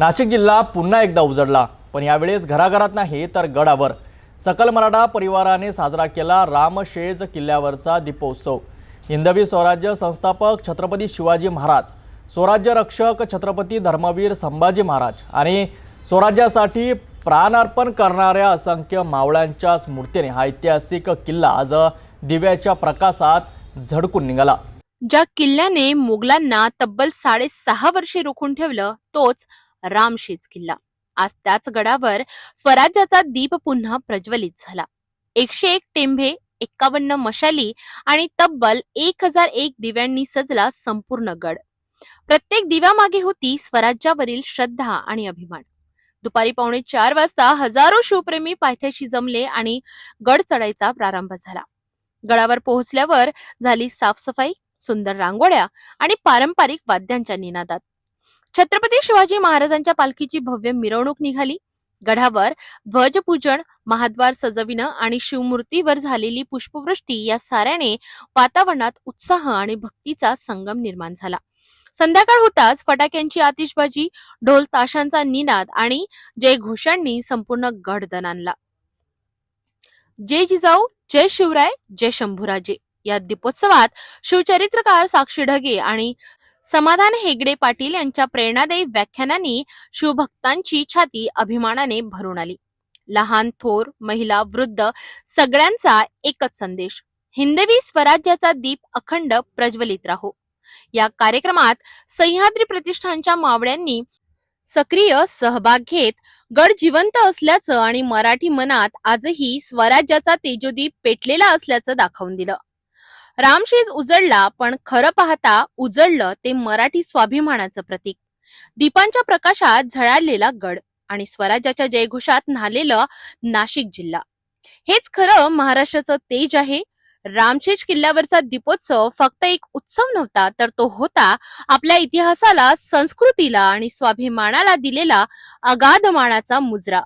नाशिक जिल्हा पुन्हा एकदा उजडला पण यावेळेस घराघरात नाही तर गडावर. सकल मराठा परिवाराने साजरा केला रामशेज किल्ल्यावरचा दीपोत्सव. हिंदवी स्वराज्य संस्थापक छत्रपती शिवाजी महाराज स्वराज्य रक्षक छत्रपती धर्मवीर संभाजी महाराज आणि स्वराज्यासाठी प्राणार्पण करणाऱ्या असंख्य मावळ्यांच्या स्मृतीने हा ऐतिहासिक किल्ला आज दिव्याच्या प्रकाशात झडकून निघाला. ज्या किल्ल्याने मुघलांना तब्बल साडेसहा वर्षे रोखून ठेवलं तोच रामशेज किल्ला. आज त्याच गडावर स्वराज्याचा दीप पुन्हा प्रज्वलित झाला. एकशे एक टेंभे एक्कावन्न मशाली आणि तब्बल एक हजार एक दिव्यांनी सजला संपूर्ण गड. प्रत्येक दिव्यामागे होती स्वराज्यावरील श्रद्धा आणि अभिमान. दुपारी पावणे चार वाजता हजारो शिवप्रेमी पायथ्याशी जमले आणि गड चढायचा प्रारंभ झाला. गडावर पोहोचल्यावर झाली साफसफाई सुंदर रांगोळ्या आणि पारंपरिक वाद्यांच्या निनादात. छत्रपती शिवाजी महाराजांच्या पालखीची भव्य मिरवणूक निघाली. गडावर ध्वजपूजन महाद्वार सजविणं आणि शिवमूर्तीवर झालेली पुष्पवृष्टी या साऱ्याने वातावरणात उत्साह आणि भक्तीचा संगम निर्माण झाला. संध्याकाळ होताच फटाक्यांची आतिषबाजी ढोल ताशांचा निनाद आणि जयघोषांनी संपूर्ण गड दणाणला जय जिजाऊ जय शिवराय जय शंभूराजे. या दीपोत्सवात शिवचरित्रकार साक्षी ढगे आणि समाधान हेगडे पाटील यांच्या प्रेरणादायी व्याख्यानांनी शिवभक्तांची छाती अभिमानाने भरून आली. लहान थोर महिला वृद्ध सगळ्यांचा एकच संदेश. हिंदवी स्वराज्याचा दीप अखंड प्रज्वलित राहो. या कार्यक्रमात सह्याद्री प्रतिष्ठानच्या मावळ्यांनी सक्रिय सहभाग घेत गड जिवंत असल्याचं आणि मराठी मनात आजही स्वराज्याचा तेजोदीप पेटलेला असल्याचं दाखवून दिलं. रामशेज उजळला पण खरं पाहता उजळलं ते मराठी स्वाभिमानाचं प्रतीक. दीपांच्या प्रकाशात झळाळलेला गड आणि स्वराज्याच्या जयघोषात न्हालेलं नाशिक जिल्हा. हेच खरं महाराष्ट्राचं तेज आहे. रामशेज किल्ल्यावरचा दीपोत्सव फक्त एक उत्सव नव्हता तर तो होता आपल्या इतिहासाला संस्कृतीला आणि स्वाभिमानाला दिलेला अगाध मानाचा मुजरा.